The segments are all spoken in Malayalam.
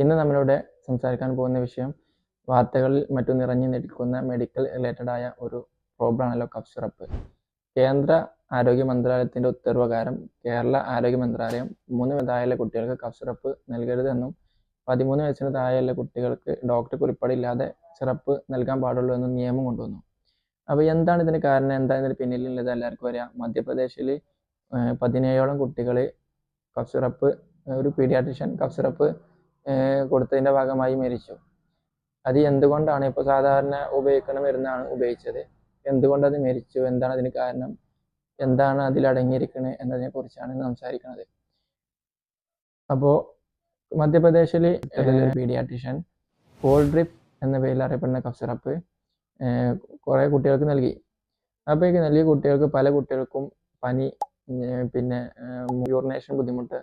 ഇന്ന് നമ്മളിവിടെ സംസാരിക്കാൻ പോകുന്ന വിഷയം വാർത്തകളിൽ മറ്റു നിറഞ്ഞു നിൽക്കുന്ന മെഡിക്കൽ റിലേറ്റഡ് ആയ ഒരു പ്രോബ്ലം ആണല്ലോ കഫ് സിറപ്പ് കേന്ദ്ര ആരോഗ്യ മന്ത്രാലയത്തിന്റെ ഉത്തരവ് പ്രകാരം കേരള ആരോഗ്യ മന്ത്രാലയം മൂന്ന് താഴെയുള്ള കുട്ടികൾക്ക് കഫ് സിറപ്പ് നൽകരുതെന്നും പതിമൂന്ന് വയസ്സിന് താഴെയുള്ള കുട്ടികൾക്ക് ഡോക്ടർ കുറിപ്പടിയില്ലാതെ സിറപ്പ് നൽകാൻ പാടുള്ളൂ എന്നും നിയമം കൊണ്ടുവന്നു. അപ്പോൾ എന്താണ് ഇതിന് കാരണം? എന്താ ഇതിന് പിന്നിലുള്ളത്? എല്ലാവർക്കും അറിയാം. മധ്യപ്രദേശിൽ പതിനേഴോളം കുട്ടികൾ കഫ് സിറപ്പ് ഒരു പീഡിയാട്രിഷ്യൻ കഫ് സിറപ്പ് കൊടുത്തതിന്റെ ഭാഗമായി മരിച്ചു. അത് എന്തുകൊണ്ടാണ് ഇപ്പോൾ സാധാരണ ഉപയോഗിക്കുന്ന മരുന്നാണ് ഉപയോഗിച്ചത്? എന്തുകൊണ്ട് അത് മരിച്ചു? എന്താണ് അതിന് കാരണം? എന്താണ് അതിൽ അടങ്ങിയിരിക്കുന്നത് എന്നതിനെ കുറിച്ചാണ് സംസാരിക്കുന്നത്. അപ്പോൾ മധ്യപ്രദേശിൽ പീഡിയാട്രിഷ്യൻ കോൾ ഡ്രിപ്പ് എന്ന പേരിൽ അറിയപ്പെടുന്ന കഫ് സിറപ്പ് കുറേ കുട്ടികൾക്ക് നൽകി. അപ്പോൾ ഈ നൽകിയ കുട്ടികൾക്ക് പല കുട്ടികൾക്കും പനി പിന്നെ യൂറിനേഷൻ ബുദ്ധിമുട്ട്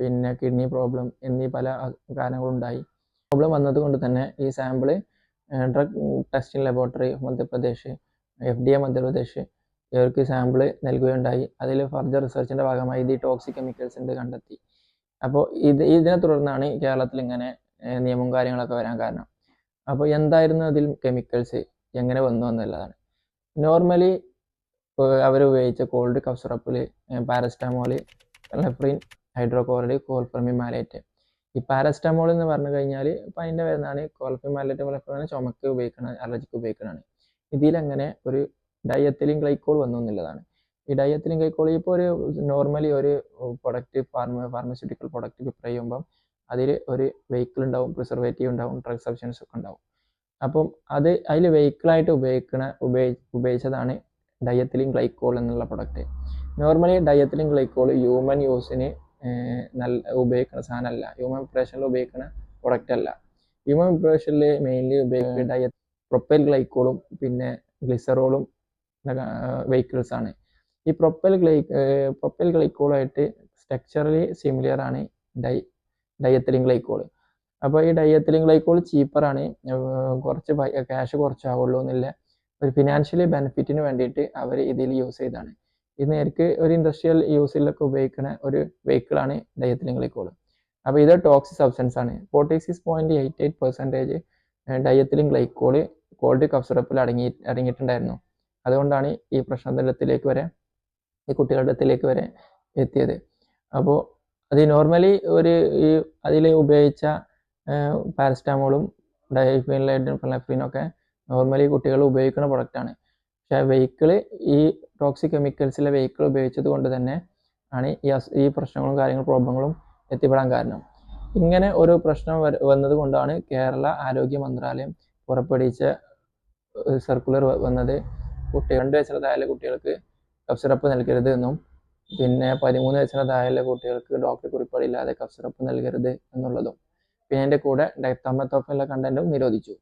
പിന്നെ കിഡ്നി പ്രോബ്ലം എന്നീ പല കാരണങ്ങളുണ്ടായി. പ്രോബ്ലം വന്നതുകൊണ്ട് തന്നെ ഈ sample drug testing laboratory Madhya Pradesh F D A Madhya Pradesh ഇവർക്ക് സാമ്പിൾ നൽകുകയുണ്ടായി. അതിൽ ഫർദർ റിസർച്ചിന്റെ ഭാഗമായി ഇത് ടോക്സിക് കെമിക്കൽസ് ഉണ്ട് കണ്ടെത്തി. അപ്പോൾ ഇത് ഇതിനെ തുടർന്നാണ് കേരളത്തിൽ ഇങ്ങനെ നിയമവും കാര്യങ്ങളൊക്കെ വരാൻ കാരണം. അപ്പോൾ എന്തായിരുന്നു അതിൽ കെമിക്കൽസ് എങ്ങനെ വന്നു എന്നുള്ളതാണ്. നോർമലി അവർ ഉപയോഗിച്ച കോൾഡ് കഫ് സിറപ്പിൽ പാരസ്റ്റാമോൾ ലെഫ്രിൻ ഹൈഡ്രോകോറഡ് കോൾഫർമി മാലേറ്റ് ഈ പാരസ്റ്റമോൾ എന്ന് പറഞ്ഞു കഴിഞ്ഞാൽ ഇപ്പം അതിന്റെ വരുന്നതാണ് കോൾഫി മാലേറ്റ് ലെഫ്രിൻ ചുമക്ക് ഉപയോഗിക്കണം അലർജിക്ക് ഉപയോഗിക്കണതാണ്. ഇതിലങ്ങനെ ഒരു ഡയത്തിലും ഗ്ലൈക്കോൾ വന്നു എന്നുള്ളതാണ്. ഈ ഡയത്തിലും ഗ്ലൈക്കോൾ ഇപ്പോൾ ഒരു നോർമലി ഒരു product pharma pharmaceutical product prepare ചെയ്യുമ്പം അതിൽ ഒരു വെഹിക്കിൾ ഉണ്ടാവും പ്രിസർവേറ്റീവ് ഉണ്ടാവും ഡ്രഗ് സബ്സ്റ്റൻസ് ഒക്കെ ഉണ്ടാവും. അപ്പം അത് അതിൽ വെഹിക്കിളായിട്ട് ഉപയോഗിക്കണ ഉപയോഗി ഉപയോഗിച്ചതാണ് ഡയത്തിലിൻ ഗ്ലൈക്കോൾ എന്നുള്ള product. Normally diethylene glycol human യൂസിന് നല്ല ഉപയോഗിക്കുന്ന സാധനമല്ല. ഹ്യൂമൻ പ്രിപ്പറേഷനിൽ ഉപയോഗിക്കുന്ന പ്രൊഡക്റ്റ് അല്ല. ഹ്യൂമൻ പ്രിപ്പറേഷനിൽ മെയിൻലി ഉപയോഗിക്കേണ്ട പ്രൊപ്പൽ ഗ്ലൈക്കോളും പിന്നെ ഗ്ലിസറോളും വെഹിക്കിൾസ് ആണ്. ഈ പ്രൊപ്പൽ ഗ്ലൈ പ്രൊപ്പൽ ഗ്ലൈക്കോളായിട്ട് സ്ട്രക്ചറലി സിമിലർ ആണ് ഡൈ ഡയത്തിലിൻ ഗ്ലൈക്കോൾ അപ്പോൾ ഈ ഡയത്തിലിൻ ഗ്ലൈക്കോൾ ചീപ്പറാണ് കുറച്ച് ക്യാഷ് കുറച്ചാവുള്ളൂ എന്നുള്ള ഒരു ഫിനാൻഷ്യലി ബെനിഫിറ്റിന് വേണ്ടിയിട്ട് അവർ ഇതിൽ യൂസ് ചെയ്താണ് ഇത് നേർക്ക് ഒരു ഇൻഡസ്ട്രിയൽ യൂസിലൊക്കെ ഉപയോഗിക്കുന്ന ഒരു വെഹിക്കിളാണ് ഡയത്തിലിൻ ഗ്ലൈക്കോൾ അപ്പോൾ ഇത് ടോക്സിക് സബ്സ്റ്റൻസ് ആണ്. Forty six point eight eight percentage diethylene glycol cold cough സിറപ്പിൽ അടങ്ങി അടങ്ങിയിട്ടുണ്ടായിരുന്നു. അതുകൊണ്ടാണ് ഈ പ്രശ്നത്തിലേക്ക് വരെ ഈ കുട്ടികളുടെ അടുത്തിലേക്ക് വരെ എത്തിയത്. അപ്പോൾ അത് നോർമലി ഒരു ഈ അതിൽ ഉപയോഗിച്ച പാരസ്റ്റാമോളും ഒക്കെ നോർമലി കുട്ടികൾ ഉപയോഗിക്കുന്ന പ്രൊഡക്റ്റാണ് പക്ഷേ വെഹിക്കിൾ ഈ ടോക്സിക് കെമിക്കൽസിലെ വെഹിക്കിൾ ഉപയോഗിച്ചത് കൊണ്ട് തന്നെ ആണ് ഈ ഈ പ്രശ്നങ്ങളും കാര്യങ്ങളും പ്രോബ്ലങ്ങളും എത്തിപ്പെടാൻ കാരണം. ഇങ്ങനെ ഒരു പ്രശ്നം വന്നത് കൊണ്ടാണ് കേരള ആരോഗ്യ മന്ത്രാലയം പുറപ്പെടുവിച്ച സർക്കുലർ വന്നത്. കുട്ടി രണ്ട് വയസ്സിന് താഴെ കുട്ടികൾക്ക് കഫ് സിറപ്പ് നൽകരുത് എന്നും പിന്നെ പതിമൂന്ന് വയസ്സിന് താഴെ കുട്ടികൾക്ക് ഡോക്ടർ കുറിപ്പടിയില്ലാതെ കഫ് സിറപ്പ് നൽകരുത് എന്നുള്ളതും പിന്നെ അതിന്റെ കൂടെ ഡെക്താമത്തോഫിലെ കണ്ടന്റും നിരോധിച്ചു.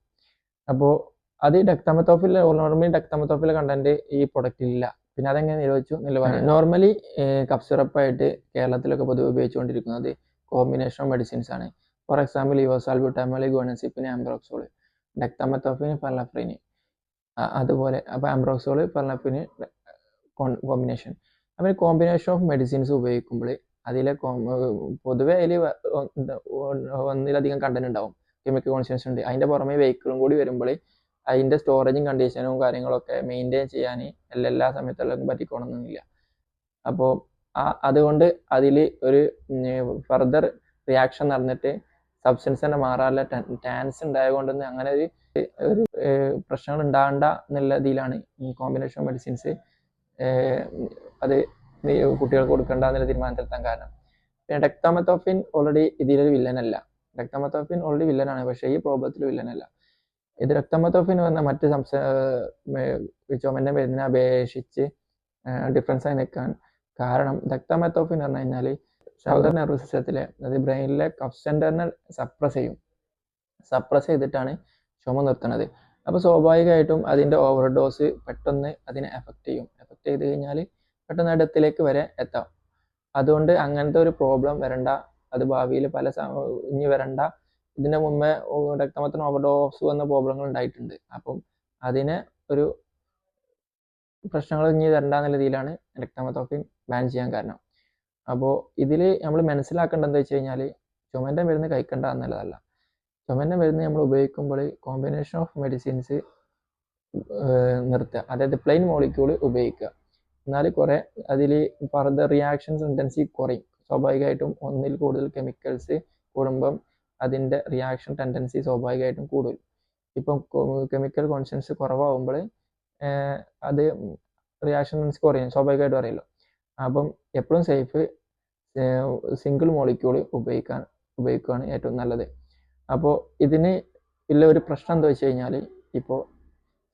അപ്പോൾ അത് ഡെക്താമത്തോഫിൽ നോർമലി ഡെക്താമത്തോഫിലെ കണ്ടന്റ് ഈ പ്രൊഡക്റ്റിൽ ഇല്ല. പിന്നെ അതെങ്ങനെ നിരോധിച്ചു നിലവാരം നോർമലി കഫ് സിറപ്പായിട്ട് കേരളത്തിലൊക്കെ പൊതുവെ ഉപയോഗിച്ചുകൊണ്ടിരിക്കുന്നത് കോമ്പിനേഷൻ ഓഫ് മെഡിസിൻസ് ആണ്. ഫോർ എക്സാമ്പിൾ യുവസാൽ ഗോണസിപ്പിന് ആംബ്രോക്സോൾ ഡെക്താമത്തോഫിന് ഫെർലഫ്രിന് അതുപോലെ അപ്പോൾ ആംബ്രോക്സോൾ ഫെർലഫിന് കോമ്പിനേഷൻ അപ്പോൾ കോമ്പിനേഷൻ ഓഫ് മെഡിസിൻസ് ഉപയോഗിക്കുമ്പോൾ അതിലെ പൊതുവെ അതിൽ ഒന്നിലധികം കണ്ടന്റ് ഉണ്ടാവും. കെമിക്കൽ കോൺഷ്യൻസ് ഉണ്ട്. അതിന്റെ പുറമെ വെഹിക്കിളും കൂടി വരുമ്പോൾ അതിന്റെ സ്റ്റോറേജും കണ്ടീഷനും കാര്യങ്ങളൊക്കെ മെയിന്റെയിൻ ചെയ്യാൻ എല്ലാ എല്ലാ സമയത്തുള്ള പറ്റിക്കോണമെന്നില്ല അപ്പോൾ ആ അതുകൊണ്ട് അതിൽ ഒരു ഫർദർ റിയാക്ഷൻ നടന്നിട്ട് സബ്സ്റ്റൻസ് തന്നെ മാറാനുള്ള ടാൻസ് ഉണ്ടായതുകൊണ്ട് അങ്ങനെ ഒരു ഒരു പ്രശ്നങ്ങൾ ഉണ്ടാകണ്ട എന്നുള്ള ഇതിലാണ് കോമ്പിനേഷൻ മെഡിസിൻസ് അത് കുട്ടികൾക്ക് കൊടുക്കേണ്ട എന്നുള്ള തീരുമാനത്തിലെത്താൻ കാരണം. പിന്നെ ഡെക്താമത്തോഫിൻ ഓൾറെഡി ഇതിലൊരു വില്ലനല്ല ഡെക്താമത്തോഫിൻ ഓൾറെഡി വില്ലനാണ് പക്ഷേ ഈ പ്രോബ്ലത്തിൽ വില്ലനല്ല ഇത് രക്തമത്തോഫിൻ വന്ന മറ്റ് സംസ്ഥാന ചുമന്റെ മരുന്നിനെ അപേക്ഷിച്ച് ഡിഫറൻസ് ആയി നിൽക്കാൻ കാരണം ഡെക്താമെത്തോഫിൻ പറഞ്ഞു കഴിഞ്ഞാൽ ഷൗദർ നെർവസ് സിസ്റ്റത്തിലെ അതായത് ബ്രെയിനിലെ കഫ് സെന്ററിനെ സപ്രസ് ചെയ്യും. സപ്രസ് ചെയ്തിട്ടാണ് ചുമ നിർത്തുന്നത്. അപ്പോൾ സ്വാഭാവികമായിട്ടും അതിന്റെ ഓവർ ഡോസ് പെട്ടെന്ന് അതിനെ എഫക്റ്റ് ചെയ്യും. എഫക്റ്റ് ചെയ്ത് കഴിഞ്ഞാൽ പെട്ടെന്ന് ഇടത്തിലേക്ക് വരെ എത്താം. അതുകൊണ്ട് അങ്ങനത്തെ ഒരു പ്രോബ്ലം വരണ്ട. അത് ഭാവിയിൽ പല ഇനി വരണ്ട. ഇതിന്റെ മുമ്പേ രക്തമത്തിന് ഓവർഡോസ് വന്ന പ്രോബ്ലങ്ങൾ ഉണ്ടായിട്ടുണ്ട്. അപ്പം അതിനെ ഒരു പ്രശ്നങ്ങൾ ഇനി തരണ്ട എന്ന രീതിയിലാണ് രക്തമത്തോഫിൻ ബാൻ ചെയ്യാൻ കാരണം. അപ്പോൾ ഇതിൽ നമ്മൾ മനസ്സിലാക്കേണ്ടത് എന്താ വെച്ച് കഴിഞ്ഞാൽ ചുമന്റെ മരുന്ന് കഴിക്കേണ്ട എന്നുള്ളതല്ല. ചുമന്റെ മരുന്ന് നമ്മൾ ഉപയോഗിക്കുമ്പോൾ കോമ്പിനേഷൻ ഓഫ് മെഡിസിൻസ് നിർത്തുക. അതായത് പ്ലെയിൻ മോളിക്യൂൾ ഉപയോഗിക്കുക. എന്നാൽ കുറേ അതിൽ ഫർദർ റിയാക്ഷൻസ് ഇന്റൻസി കുറയും. സ്വാഭാവികമായിട്ടും ഒന്നിൽ കൂടുതൽ കെമിക്കൽസ് കൂടുമ്പം അതിന്റെ റിയാക്ഷൻ ടെൻഡൻസി സ്വാഭാവികമായിട്ടും കൂടും. ഇപ്പം കെമിക്കൽ കോൺസ്റ്റൻസ് കുറവാകുമ്പോൾ അത് റിയാക്ഷൻ ടെൻഡൻസി കുറയും. സ്വാഭാവികമായിട്ടും അറിയില്ല. അപ്പം എപ്പോഴും സേഫ് സിംഗിൾ മോളിക്യൂൾ ഉപയോഗിക്കാൻ ഉപയോഗിക്കുകയാണ് ഏറ്റവും നല്ലത്. അപ്പോൾ ഇതിന് ഉള്ള ഒരു പ്രശ്നം എന്താ വെച്ച് കഴിഞ്ഞാൽ ഇപ്പോൾ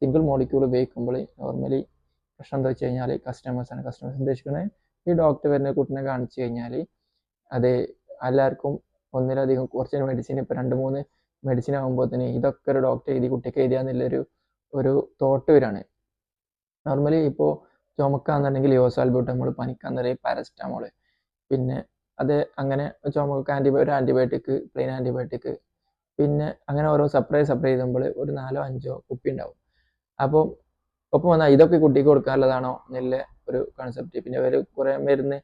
സിംഗിൾ മോളിക്യൂൾ ഉപയോഗിക്കുമ്പോൾ നോർമലി പ്രശ്നം എന്താ വെച്ച് കഴിഞ്ഞാൽ കസ്റ്റമേഴ്സാണ് കസ്റ്റമേഴ്സ് ഉദ്ദേശിക്കുന്നത് ഈ ഡോക്ടർ വരുന്ന കുട്ടിനെ കാണിച്ചു കഴിഞ്ഞാൽ അത് എല്ലാവർക്കും ഒന്നിലധികം കുറച്ച് മെഡിസിൻ ഇപ്പോൾ രണ്ട് മൂന്ന് മെഡിസിൻ ആകുമ്പോൾ തന്നെ ഇതൊക്കെ ഒരു ഡോക്ടർ എഴുതി കുട്ടിക്ക് എഴുതിയാന്നുള്ളൊരു ഒരു തോട്ട് വരാണ്. നോർമലി ഇപ്പോൾ ചുമക്കാന്നുണ്ടെങ്കിൽ യോസാൽബ്യൂട്ടമോൾ പനിക്കാന്നുണ്ടെങ്കിൽ പാരസിറ്റമോൾ പിന്നെ അത് അങ്ങനെ ചുമക്ക് ആന്റിബയോ ഒരു ആന്റിബയോട്ടിക് പ്ലെയിൻ ആന്റിബയോട്ടിക് പിന്നെ അങ്ങനെ ഓരോ സെപ്പറേറ്റ് സെപ്പറേറ്റ് ചെയ്യുമ്പോൾ ഒരു നാലോ അഞ്ചോ കുപ്പി ഉണ്ടാവും. അപ്പം ഒപ്പം വന്നാൽ ഇതൊക്കെ കുട്ടിക്ക് കൊടുക്കാനുള്ളതാണോ എന്നുള്ള ഒരു കൺസെപ്റ്റ് പിന്നെ അവർ കുറേ മരുന്ന്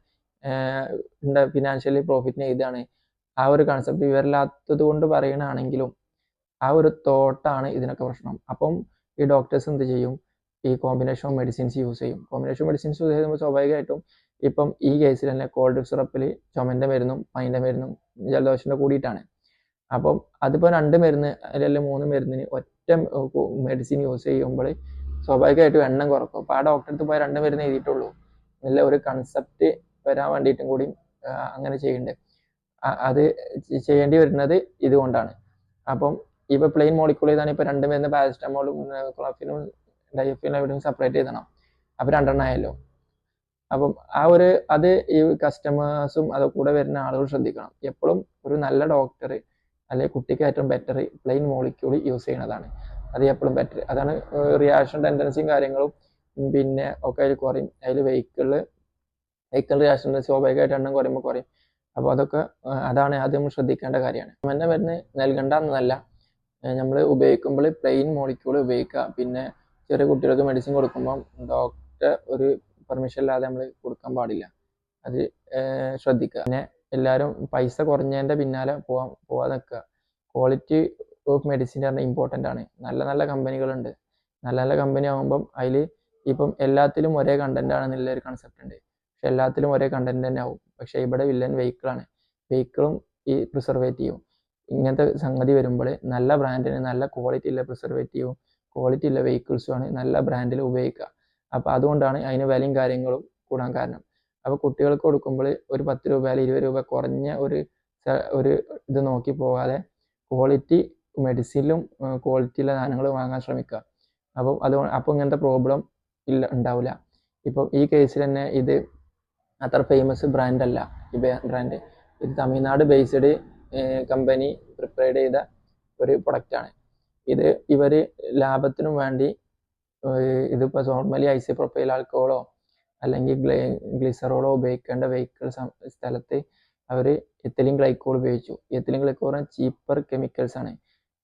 ഫിനാൻഷ്യലി പ്രോഫിറ്റിന് ഇതാണ് ആ ഒരു കൺസെപ്റ്റ് വിവരമില്ലാത്തത് കൊണ്ട് പറയണാണെങ്കിലും ആ ഒരു തോട്ടാണ് ഇതിനൊക്കെ പ്രശ്നം. അപ്പം ഈ ഡോക്ടേഴ്സ് എന്ത് ചെയ്യും? ഈ കോമ്പിനേഷൻ ഓഫ് മെഡിസിൻസ് യൂസ് ചെയ്യും. കോമ്പിനേഷൻ ഓഫ് മെഡിസിൻസ് യൂസ് ചെയ്യുമ്പോൾ സ്വാഭാവികമായിട്ടും ഇപ്പം ഈ കേസിൽ തന്നെ കോൾഡ് സിറപ്പിൽ ചുമന്റെ മരുന്നും പൈന്റെ മരുന്നും ജലദോഷന്റെ കൂടിയിട്ടാണ്. അപ്പം അതിപ്പോൾ രണ്ട് മരുന്ന് അല്ലെങ്കിൽ മൂന്ന് മരുന്നിന് ഒറ്റ മെഡിസിൻ യൂസ് ചെയ്യുമ്പോൾ സ്വാഭാവികമായിട്ടും എണ്ണം കുറക്കും. അപ്പോൾ ആ ഡോക്ടറെ അടുത്ത് പോയി രണ്ട് മരുന്ന് എഴുതിയിട്ടുള്ളൂ. എന്നുള്ള ഒരു കൺസെപ്റ്റ് വരാൻ വേണ്ടിയിട്ടും കൂടി അങ്ങനെ ചെയ്യണ്ടേ അത് ചെയ്യേണ്ടി വരുന്നത് ഇതുകൊണ്ടാണ്. അപ്പം ഇപ്പൊ പ്ലെയിൻ മോളിക്കൂൾ ചെയ്താണ് ഇപ്പൊ രണ്ടും മരുന്ന് പാരസ്റ്റമോളും ക്ലോഫിനും ഡയഫിനും സെപ്പറേറ്റ് ചെയ്തണം. അപ്പോൾ രണ്ടെണ്ണം ആയല്ലോ. അപ്പം ആ ഒരു അത് ഈ കസ്റ്റമേഴ്സും അത് കൂടെ വരുന്ന ആളുകൾ ശ്രദ്ധിക്കണം. എപ്പോഴും ഒരു നല്ല ഡോക്ടർ അല്ലെങ്കിൽ കുട്ടിക്ക് ഏറ്റവും ബെറ്റർ പ്ലെയിൻ മോളിക്യൂൾ യൂസ് ചെയ്യുന്നതാണ്. അത് എപ്പോഴും ബെറ്റർ അതാണ് റിയാക്ഷൻ ടെൻഡൻസിയും കാര്യങ്ങളും. പിന്നെ ഒക്കെ അതിൽ കുറയും. അതിൽ വെഹിക്കിളിൽ വെഹിക്കിൾ റിയാക്ഷൻ സ്വാഭാവികമായിട്ട് എണ്ണം കുറയുമ്പോൾ കുറയും. അപ്പോൾ അതൊക്കെ അതാണ് ആദ്യം ശ്രദ്ധിക്കേണ്ട കാര്യമാണ്. എന്നെ മരുന്ന് നൽകണ്ട എന്നല്ല നമ്മൾ ഉപയോഗിക്കുമ്പോൾ പ്ലെയിൻ മോളിക്യൂൾ ഉപയോഗിക്കുക. പിന്നെ ചെറിയ കുട്ടികൾക്ക് മെഡിസിൻ കൊടുക്കുമ്പോൾ ഡോക്ടർ ഒരു പെർമിഷൻ ഇല്ലാതെ നമ്മൾ കൊടുക്കാൻ പാടില്ല. അത് ശ്രദ്ധിക്കുക. പിന്നെ എല്ലാവരും പൈസ കുറഞ്ഞതിന്റെ പിന്നാലെ പോവാൻ പോവാതെ നിൽക്കുക. ക്വാളിറ്റി ഓഫ് മെഡിസിൻ പറഞ്ഞാൽ ഇമ്പോർട്ടന്റ് ആണ്. നല്ല നല്ല കമ്പനികളുണ്ട് നല്ല നല്ല കമ്പനി ആകുമ്പം അതിൽ ഇപ്പം എല്ലാത്തിലും ഒരേ കണ്ടന്റ് ആണെന്നുള്ളൊരു കൺസെപ്റ്റ് ഉണ്ട്. പക്ഷെ എല്ലാത്തിലും ഒരേ കണ്ടന്റ് തന്നെ ആവും. പക്ഷെ ഇവിടെ വില്ലൻ വെഹിക്കിളാണ് വെഹിക്കിളും ഈ പ്രിസർവേറ്റീവും ഇങ്ങനത്തെ സംഗതി വരുമ്പോൾ നല്ല ബ്രാൻഡിന് നല്ല ക്വാളിറ്റി ഉള്ള പ്രിസർവേറ്റീവും ക്വാളിറ്റി ഉള്ള വെഹിക്കിൾസുമാണ് നല്ല ബ്രാൻഡിൽ ഉപയോഗിക്കുക. അപ്പോൾ അതുകൊണ്ടാണ് അതിന് വിലയും കാര്യങ്ങളും കൂടാൻ കാരണം. അപ്പോൾ കുട്ടികൾക്ക് കൊടുക്കുമ്പോൾ ഒരു പത്ത് രൂപ അല്ലെങ്കിൽ ഇരുപത് രൂപ കുറഞ്ഞ ഒരു ഒരു ഇത് നോക്കി പോകാതെ ക്വാളിറ്റി മെഡിസിനിലും ക്വാളിറ്റി ഉള്ള സാധനങ്ങൾ വാങ്ങാൻ ശ്രമിക്കുക. അപ്പോൾ അത് അപ്പോൾ ഇങ്ങനത്തെ പ്രോബ്ലം ഇല്ല ഉണ്ടാവില്ല. ഇപ്പം ഈ കേസിൽ തന്നെ ഇത് അത്ര ഫേമസ് ബ്രാൻഡ് അല്ല. ഈ ബ്രാൻഡ് ഇത് തമിഴ്നാട് ബേസ്ഡ് കമ്പനി പ്രിപ്പയർ ചെയ്ത ഒരു പ്രൊഡക്റ്റാണ് ഇത് ഇവർ ലാഭത്തിനും വേണ്ടി ഇതിപ്പോൾ നോർമലി ഐസി പ്രൊഫൈൽ ആൽക്കഹോളോ അല്ലെങ്കിൽ ഗ്ലേ ഗ്ലിസറോളോ ഉപയോഗിക്കേണ്ട വെഹിക്കിൾ സ്ഥലത്ത് അവർ എത്തിലിൻ ഗ്ലൈക്കോൾ ഉപയോഗിച്ചു. എത്തിലിൻ ഗ്ലൈക്കോൾ ചീപ്പർ കെമിക്കൽസ് ആണ്.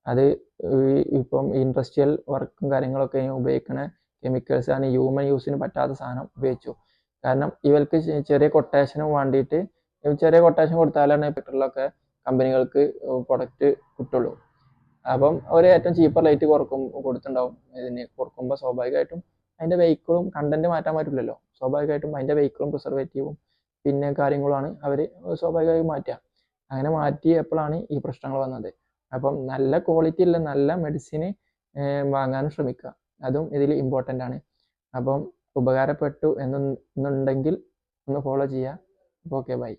അത് ഇപ്പം ഇൻഡസ്ട്രിയൽ വർക്കും കാര്യങ്ങളൊക്കെ ഉപയോഗിക്കുന്ന കെമിക്കൽസ് ആണ്. ഹ്യൂമൻ യൂസിന് പറ്റാത്ത സാധനം ഉപയോഗിച്ചു. കാരണം ഇവർക്ക് ചെറിയ കൊട്ടേഷന് വേണ്ടിയിട്ട് ചെറിയ കൊട്ടേഷൻ കൊടുത്താലാണ് പെട്രോളൊക്കെ കമ്പനികൾക്ക് പ്രൊഡക്റ്റ് കിട്ടുള്ളൂ. അപ്പം അവർ ഏറ്റവും ചീപ്പർ റേറ്റ് കുറക്കും കൊടുത്തിട്ടുണ്ടാവും. ഇതിന് കൊടുക്കുമ്പോൾ സ്വാഭാവികമായിട്ടും അതിന്റെ വെഹിക്കിളും കണ്ടന്റ് മാറ്റാൻ പറ്റില്ലല്ലോ. സ്വാഭാവികമായിട്ടും അതിന്റെ വെഹിക്കിളും പ്രിസർവേറ്റീവും പിന്നെ കാര്യങ്ങളുമാണ് അവർ സ്വാഭാവികമായി മാറ്റുക. അങ്ങനെ മാറ്റിയപ്പോഴാണ് ഈ പ്രശ്നങ്ങൾ വന്നത്. അപ്പം നല്ല ക്വാളിറ്റി ഉള്ള നല്ല മെഡിസിന് വാങ്ങാൻ ശ്രമിക്കുക. അതും ഇതിൽ ഇമ്പോർട്ടന്റ് ആണ്. അപ്പം ഉപകാരപ്പെട്ടു എന്നുണ്ടെങ്കിൽ ഒന്ന് ഫോളോ ചെയ്യുക അപ്പോൾ ഓക്കെ ബൈ